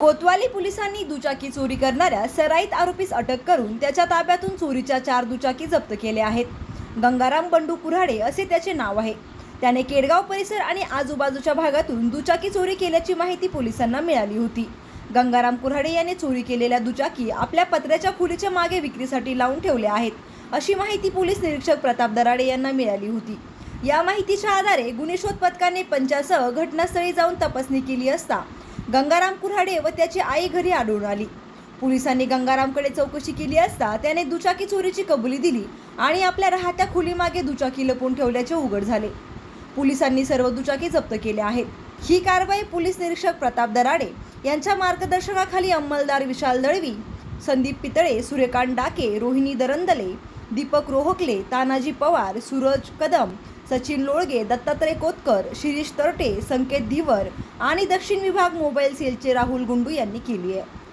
कोतवाली पोलिसांनी दुचाकी चोरी करणाऱ्या सराईत आरोपीस अटक करून त्याच्या ताब्यातून चोरीच्या चार दुचाकी जप्त केल्या आहेत. गंगाराम बंडू कुऱ्हाडे असे त्याचे नाव आहे. त्याने केडगाव परिसर आणि आजूबाजूच्या भागातून दुचाकी चोरी केल्याची माहिती पोलिसांना मिळाली होती. गंगाराम कुऱ्हाडे याने चोरी केलेल्या दुचाकी आपल्या पत्र्याच्या खोलीच्या मागे विक्रीसाठी लावून ठेवल्या आहेत अशी माहिती पोलीस निरीक्षक प्रताप दराडे यांना मिळाली होती. या माहितीच्या आधारे गुन्हे शोध पथकाने पंचासह घटनास्थळी जाऊन तपासणी केली असता गंगाराम कुऱ्हाडे व त्याची आई घरी आढळून आली. पोलिसांनी गंगारामकडे चौकशी केली असता त्याने दुचाकी चोरीची कबुली दिली आणि आपल्या राहत्या खोलीमागे दुचाकी लपवून ठेवल्याचे उघड झाले. पोलिसांनी सर्व दुचाकी जप्त केल्या आहेत. ही कारवाई पोलीस निरीक्षक प्रताप दराडे यांच्या मार्गदर्शनाखाली अंमलदार विशाल दळवी संदीप पितळे सूर्यकांत डाके रोहिणी दरंदले दीपक रोहकले तानाजी पवार सूरज कदम सचिन लोळगे दत्तात्रय कोतकर शिरीष तरटे संकेत धीवर आणि दक्षिण विभाग मोबाईल सेलचे राहुल गुंडू यांनी केली आहे.